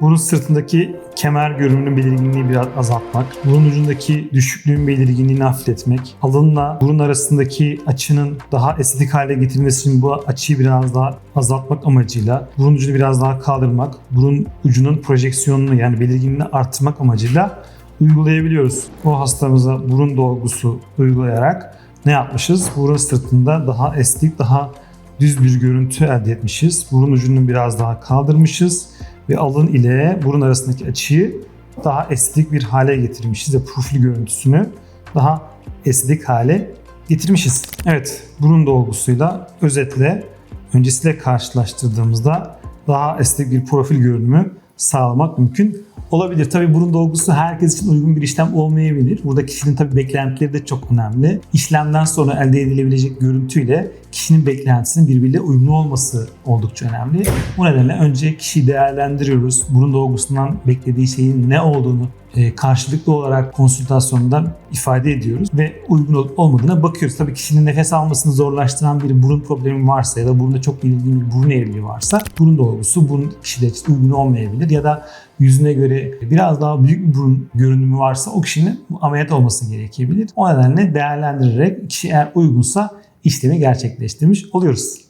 burun sırtındaki kemer görünümünün belirginliğini biraz azaltmak, burun ucundaki düşüklüğün belirginliğini hafifletmek, alınla burun arasındaki açının daha estetik hale getirilmesi için bu açıyı biraz daha azaltmak amacıyla burun ucunu biraz daha kaldırmak, burun ucunun projeksiyonunu yani belirginliğini arttırmak amacıyla uygulayabiliyoruz. O hastamıza burun dolgusu uygulayarak ne yapmışız? Burun sırtında daha estetik, daha düz bir görüntü elde etmişiz. Burun ucunu biraz daha kaldırmışız ve alın ile burun arasındaki açıyı daha estetik bir hale getirmişiz ve profil görüntüsünü daha estetik hale getirmişiz. Evet, burun dolgusuyla özetle öncesiyle karşılaştırdığımızda daha estetik bir profil görünümü sağlamak mümkün olabilir. Tabii burun dolgusu herkes için uygun bir işlem olmayabilir. Burada kişinin tabii beklentileri de çok önemli. İşlemden sonra elde edilebilecek görüntüyle kişinin beklentisinin birbiriyle uyumlu olması oldukça önemli. Bu nedenle önce kişiyi değerlendiriyoruz. Burun dolgusundan beklediği şeyin ne olduğunu karşılıklı olarak konsültasyonda ifade ediyoruz ve uygun olup olmadığına bakıyoruz. Tabii kişinin nefes almasını zorlaştıran bir burun problemi varsa ya da burunda çok belirgin bir burun eğriliği varsa burun dolgusu burun kişide için uygun olmayabilir ya da yüzüne göre biraz daha büyük bir burun görünümü varsa o kişinin ameliyat olması gerekebilir. O nedenle değerlendirerek kişi eğer uygunsa işlemi gerçekleştirmiş oluyoruz.